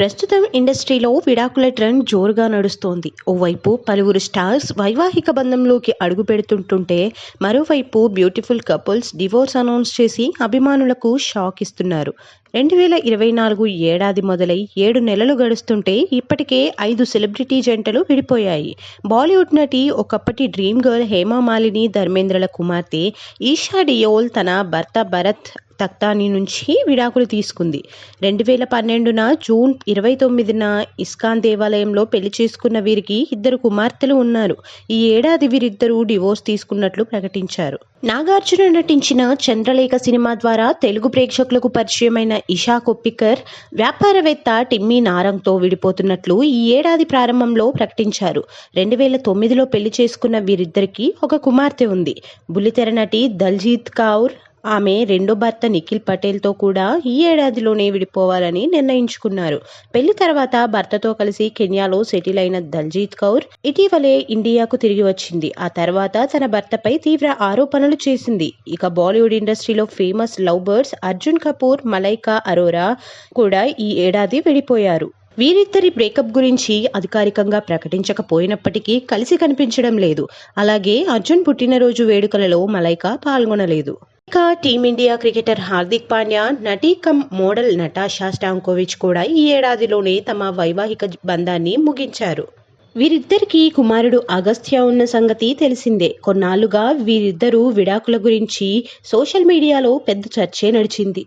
ప్రస్తుతం ఇండస్ట్రీలో విడాకుల ట్రెండ్ జోరుగా నడుస్తోంది. ఓవైపు పలువురు స్టార్స్ వైవాహిక బంధంలోకి అడుగు పెడుతుంటుంటే మరోవైపు బ్యూటిఫుల్ కపుల్స్ డివోర్స్ అనౌన్స్ చేసి అభిమానులకు షాక్ ఇస్తున్నారు. రెండు వేల ఇరవై నాలుగు ఏడాది మొదలై ఏడు నెలలు గడుస్తుంటే ఇప్పటికే ఐదు సెలబ్రిటీ జంటలు విడిపోయాయి. బాలీవుడ్ నటి ఒకప్పటి డ్రీమ్ గర్ల్ హేమా మాలిని ధర్మేంద్రల కుమార్తె ఈషా డియోల్ తన భర్త భరత్ తక్తాని నుంచి విడాకులు తీసుకుంది. రెండు వేల పన్నెండున జూన్ ఇరవై తొమ్మిదిన ఇస్కాన్ దేవాలయంలో పెళ్ళి చేసుకున్న వీరికి ఇద్దరు కుమార్తెలు ఉన్నారు. ఈ ఏడాది వీరిద్దరూ డివోర్స్ తీసుకున్నట్లు ప్రకటించారు. నాగార్జున నటించిన చంద్రలేఖ సినిమా ద్వారా తెలుగు ప్రేక్షకులకు పరిచయమైన ఇషా కొప్పికర్ వ్యాపారవేత్త టిమ్మీ నారంగ్తో విడిపోతున్నట్లు ఈ ఏడాది ప్రారంభంలో ప్రకటించారు. రెండు వేల తొమ్మిదిలో పెళ్ళి చేసుకున్న వీరిద్దరికీ ఒక కుమార్తె ఉంది. బుల్లితెర నటి దల్జీత్ కౌర్ ఆమె రెండో భర్త నిఖిల్ పటేల్తో కూడా ఈ ఏడాదిలోనే విడిపోవాలని నిర్ణయించుకున్నారు. పెళ్ళి తర్వాత భర్తతో కలిసి కెన్యాలో సెటిల్ అయిన దల్జీత్ కౌర్ ఇటీవలే ఇండియాకు తిరిగి వచ్చింది. ఆ తర్వాత తన భర్తపై తీవ్ర ఆరోపణలు చేసింది. ఇక బాలీవుడ్ ఇండస్ట్రీలో famous love birds Arjun Kapoor Malaika Arora కూడా ఈ ఏడాది విడిపోయారు. వీరిద్దరి బ్రేకప్ గురించి అధికారికంగా ప్రకటించకపోయినప్పటికీ కలిసి కనిపించడం లేదు. అలాగే అర్జున్ పుట్టినరోజు వేడుకలలో మలైకా పాల్గొనలేదు. ఇక టీమిండియా క్రికెటర్ హార్దిక్ పాండ్యా నటి కమ్ మోడల్ నటాషా స్టాంకోవిచ్ కూడా ఈ ఏడాదిలోనే తమ వైవాహిక బంధాన్ని ముగించారు. వీరిద్దరికీ కుమారుడు అగస్త్య ఉన్న సంగతి తెలిసిందే. కొన్నాళ్ళుగా వీరిద్దరూ విడాకుల గురించి సోషల్ మీడియాలో పెద్ద చర్చే నడిచింది.